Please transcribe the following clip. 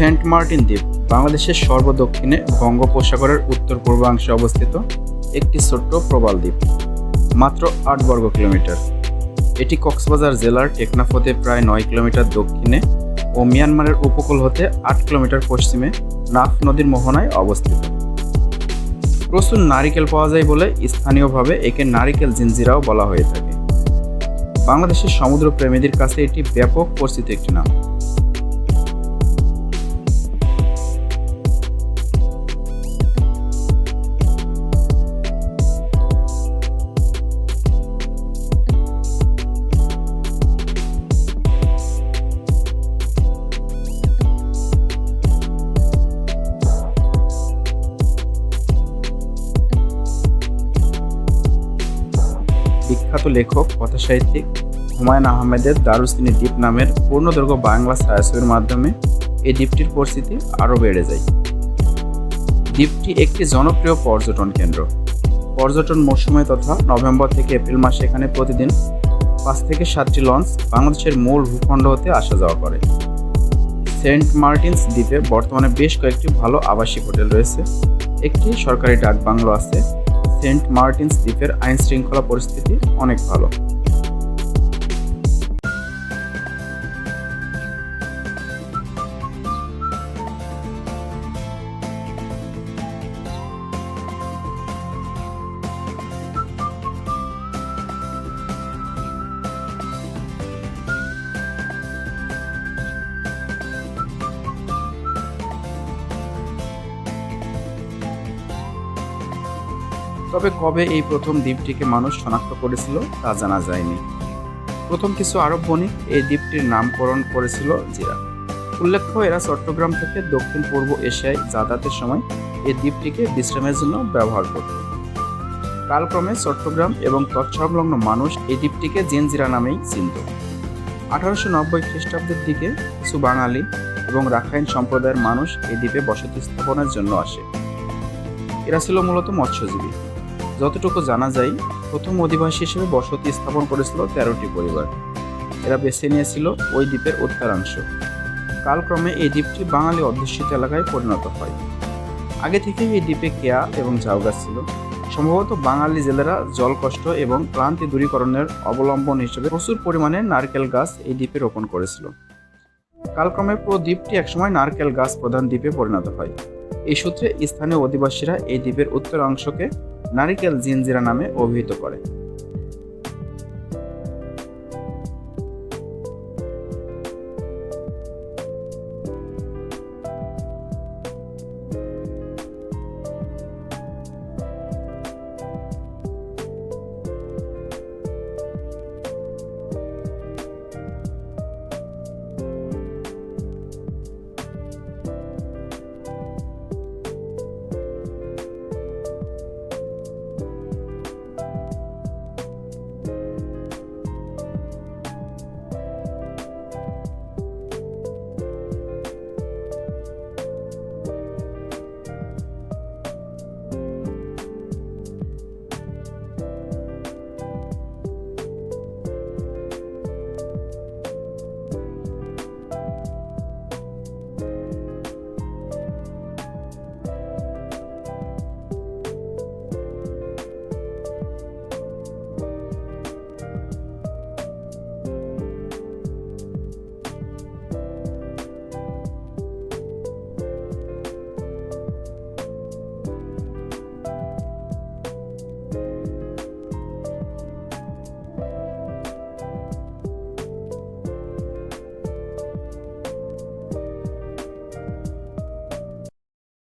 Saint Martin দ্বীপ, বাংলাদেশের সর্বদক্ষিণে বঙ্গোপসাগরের উত্তর পূর্বাংশে অবস্থিত একটি ছোট্ট প্রবাল দ্বীপ, মাত্র আট বর্গ কিলোমিটার। এটি কক্সবাজার জেলার টেকনাফতে প্রায় নয় কিলোমিটার দক্ষিণে ও মিয়ানমারের উপকূল হতে আট কিলোমিটার পশ্চিমে নাফ নদীর মোহনায় অবস্থিত। প্রচুর নারিকেল পাওয়া যায় বলে স্থানীয়ভাবে একে নারিকেল জিঞ্জিরাও বলা হয়ে থাকে। বাংলাদেশের সমুদ্র প্রেমীদের কাছে এটি ব্যাপক পরিচিত একটি নাম। বিখ্যাত লেখক, কথাসাহিত্যিক হুমায়ুন আহমেদের দারুস্তিনি দ্বীপ নামের পূর্ণদৈর্ঘ্য বাংলা ছায়াছবির মাধ্যমে এই দ্বীপটির পরিস্থিতি আরও বেড়ে যায়। দ্বীপটি একটি জনপ্রিয় পর্যটন কেন্দ্র। পর্যটন মৌসুমে তথা নভেম্বর থেকে এপ্রিল মাসে এখানে প্রতিদিন পাঁচ থেকে সাতটি লঞ্চ বাংলাদেশের মূল ভূখণ্ড হতে আসা যাওয়া করে। সেন্ট মার্টিনস দ্বীপে বর্তমানে বেশ কয়েকটি ভালো আবাসিক হোটেল রয়েছে। একটি সরকারি ডাক বাংলো আছে। সেন্ট মার্টিনস দ্বীপের আইন শৃঙ্খলা পরিস্থিতি অনেক ভালো। তবে কবে এই প্রথম দ্বীপটিকে মানুষ শনাক্ত করেছিল তা জানা যায়নি। প্রথম কিছু আরব বণিক এই দ্বীপটির নামকরণ করেছিল জিরা। উল্লেখ্য, এরা চট্টগ্রাম থেকে দক্ষিণ পূর্ব এশিয়ায় যাতায়াতের সময় এই দ্বীপটিকে বিশ্রামের জন্য ব্যবহার করত। কালক্রমে চট্টগ্রাম এবং তৎসংলগ্ন মানুষ এই দ্বীপটিকে জেনজিরা নামেই চিনত। আঠারোশো নব্বই খ্রিস্টাব্দের দিকে কিছু বাঙালি এবং রাখাইন সম্প্রদায়ের মানুষ এই দ্বীপে বসতি স্থাপনের জন্য আসে। এরা ছিল মূলত মৎস্যজীবী। যতটুকু জানা যায়, প্রথম অধিবাসী হিসেবে বসতি স্থাপন করেছিল তেরোটি পরিবার। এরা বেছে নিয়েছিল ওই দ্বীপের উত্তরাংশ। কালক্রমে এই দ্বীপটি বাঙালি অধ্যুষিত এলাকায় পরিণত হয়। আগে থেকেই এই দ্বীপে কেয়া এবং ঝাউ গাছ ছিল। সম্ভবত বাঙালি জেলেরা জলকষ্ট এবং ক্লান্তি দূরীকরণের অবলম্বন হিসেবে প্রচুর পরিমাণে নারকেল গাছ এই দ্বীপে রোপণ করেছিল। কালক্রমে পুরো দ্বীপটি একসময় নারকেল গাছ প্রধান দ্বীপে পরিণত হয়। এই সূত্রে স্থানীয় অধিবাসীরা এই দ্বীপের উত্তরাংশকে নারিকেল জিনজিরা নামে অভিহিত করে।